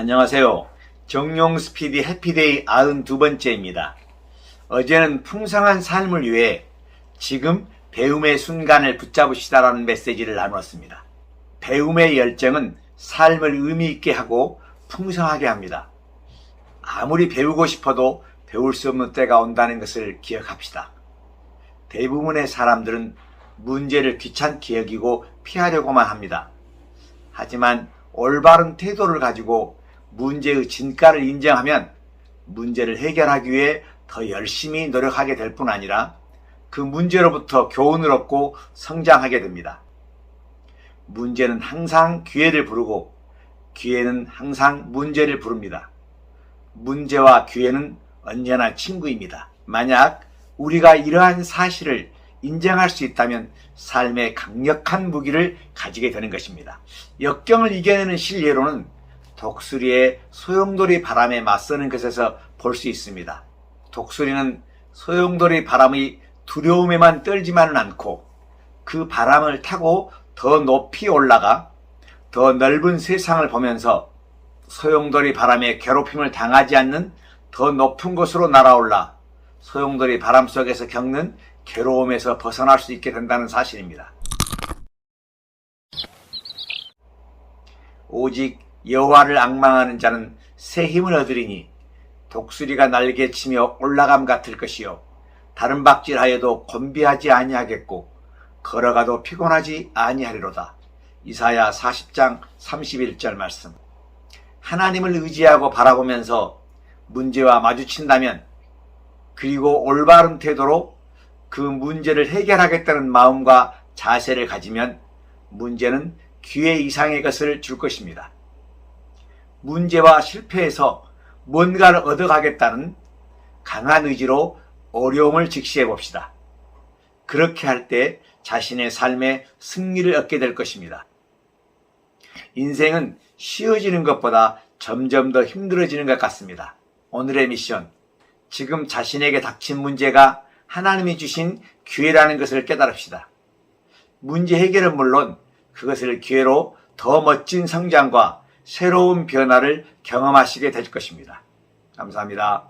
안녕하세요. 정용 스피디 해피데이 92번째입니다. 어제는 풍성한 삶을 위해 지금 배움의 순간을 붙잡으시다라는 메시지를 나누었습니다. 배움의 열정은 삶을 의미 있게 하고 풍성하게 합니다. 아무리 배우고 싶어도 배울 수 없는 때가 온다는 것을 기억합시다. 대부분의 사람들은 문제를 귀찮게 여기고 피하려고만 합니다. 하지만 올바른 태도를 가지고 문제의 진가를 인정하면 문제를 해결하기 위해 더 열심히 노력하게 될 뿐 아니라 그 문제로부터 교훈을 얻고 성장하게 됩니다. 문제는 항상 기회를 부르고 기회는 항상 문제를 부릅니다. 문제와 기회는 언제나 친구입니다. 만약 우리가 이러한 사실을 인정할 수 있다면 삶의 강력한 무기를 가지게 되는 것입니다. 역경을 이겨내는 실례로는 독수리의 소용돌이 바람에 맞서는 것에서 볼 수 있습니다. 독수리는 소용돌이 바람의 두려움에만 떨지만은 않고 그 바람을 타고 더 높이 올라가 더 넓은 세상을 보면서 소용돌이 바람에 괴롭힘을 당하지 않는 더 높은 곳으로 날아올라 소용돌이 바람 속에서 겪는 괴로움에서 벗어날 수 있게 된다는 사실입니다. 오직 여호와를 악망하는 자는 새 힘을 얻으리니 독수리가 날개 치며 올라감 같을 것이요 다른 박질하여도 곤비하지 아니하겠고 걸어가도 피곤하지 아니하리로다. 이사야 40장 31절 말씀. 하나님을 의지하고 바라보면서 문제와 마주친다면 그리고 올바른 태도로 그 문제를 해결하겠다는 마음과 자세를 가지면 문제는 기회 이상의 것을 줄 것입니다. 문제와 실패에서 뭔가를 얻어가겠다는 강한 의지로 어려움을 직시해 봅시다. 그렇게 할 때 자신의 삶에 승리를 얻게 될 것입니다. 인생은 쉬워지는 것보다 점점 더 힘들어지는 것 같습니다. 오늘의 미션. 지금 자신에게 닥친 문제가 하나님이 주신 기회라는 것을 깨달읍시다. 문제 해결은 물론 그것을 기회로 더 멋진 성장과 새로운 변화를 경험하시게 될 것입니다. 감사합니다.